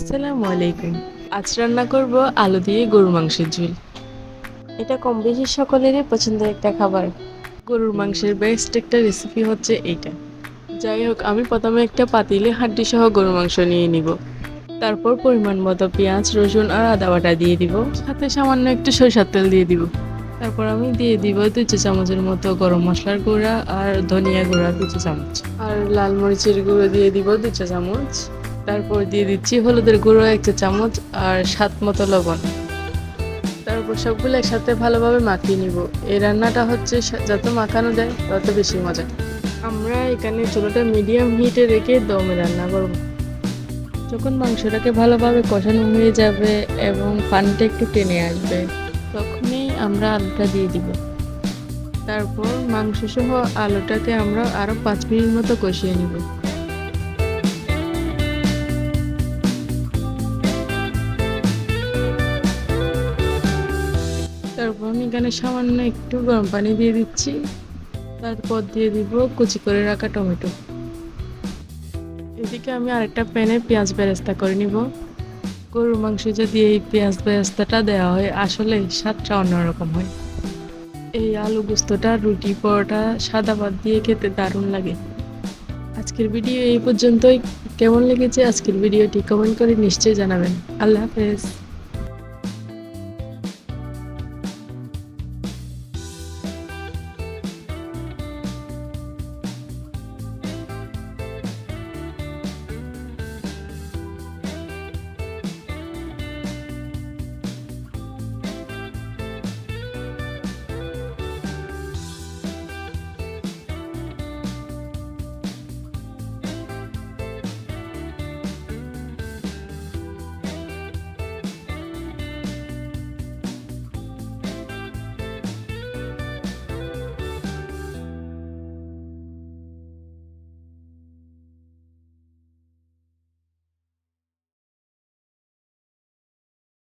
আসসালামু আলাইকুম। আজ রান্না করব আলু দিয়ে গরুর মাংসের ঝোল। এটা কম বেশি সকলেরই পছন্দের একটা খাবার। গরুর মাংসের বেস্ট একটা রেসিপি হচ্ছে এইটা। যাই হোক, আমি প্রথমে একটা পাতিলে হাড্ডি সহ গরুর মাংস নিয়ে নিব। তারপর পরিমাণ মতো পেঁয়াজ, রসুন আর আদা বাটা দিয়ে দিব। সাথে সামান্য একটু সরিষার তেল দিয়ে দিব। তারপর আমি দিয়ে দিব দুই চা চামচের মতো গরম মশলার গুঁড়া আর ধনিয়া গুঁড়া দু চা চামচ। আর লাল মরিচের গুঁড়ো দিয়ে দিব দু চা চামচ। তারপর দিয়ে দিচ্ছি হলুদের গুঁড়ো, এক চা চামচ আর স্বাদ মতো লবণ। তারপর সবগুলো একসাথে ভালোভাবে মাখিয়ে নিব। এই রান্নাটা হচ্ছে যত মাখানো যায় তত বেশি মজা। আমরা এখানে চুলোটা মিডিয়াম হিটে রেখে দমে রান্না করব। যখন মাংসটাকে ভালোভাবে কষানো হয়ে যাবে এবং পানিটা একটু টেনে আসবে, তখনই আমরা আলুটা দিয়ে দিব। তারপর মাংস সহ আলুটাকে আমরা আরও পাঁচ মিনিট মতো কষিয়ে নিব। তারপর আমি এখানে সামান্য একটু গরম পানি দিয়ে দিচ্ছি। তারপর দিয়ে দিব কুচি করে রাখা টমেটো। এদিকে আমি আরেকটা প্যানে পেঁয়াজ বেরেস্তা করে নিব। গরুর মাংস যদি এই পেঁয়াজ বেরেস্তাটা দেওয়া হয়, আসলে স্বাদটা অন্যরকম হয়। এই আলু গুস্তটা, রুটি, পরোটা, সাদা ভাত দিয়ে খেতে দারুণ লাগে। আজকের ভিডিও এই পর্যন্তই। কেমন লেগেছে আজকের ভিডিওটি কমেন্ট করে নিশ্চয়ই জানাবেন। আল্লাহ হাফেজ।